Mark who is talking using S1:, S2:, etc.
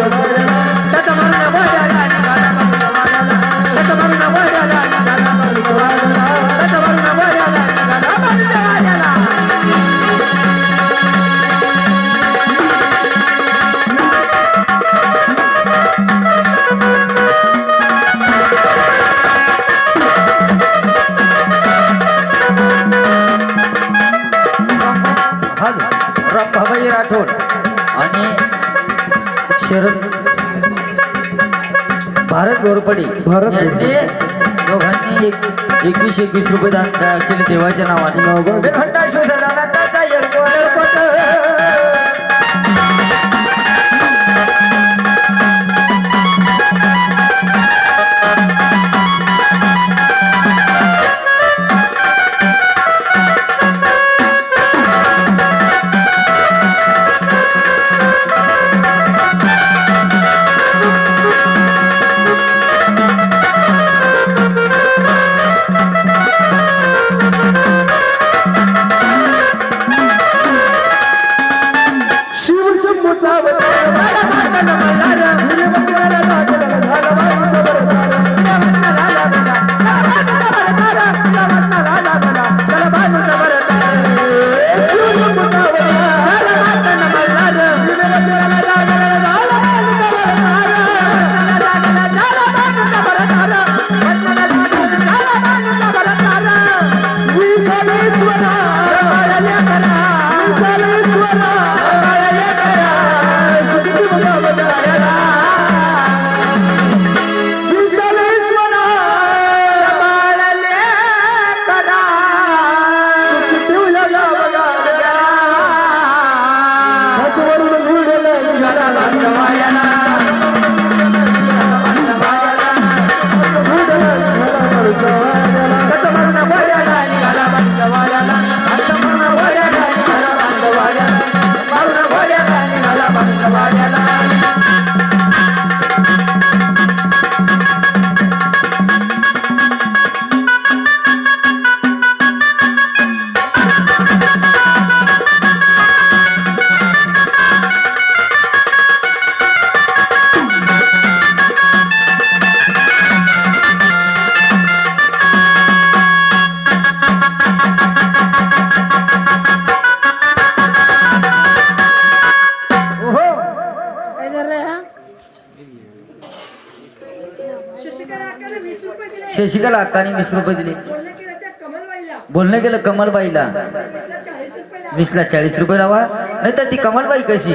S1: Thank you. अभय राठोड आणि शरद भारत गोरपडी
S2: भारत
S1: यांनी दोघांनी एक एकवीस एकवीस रुपये दान केले देवाच्या नावाने.
S3: வந்தாரா
S1: शशिकाला अक्काने वीस रुपये दिले. बोलणं केलं कमलबाईला. वीसला चाळीस रुपये लावा. नाही तर ती कमलबाई कशी?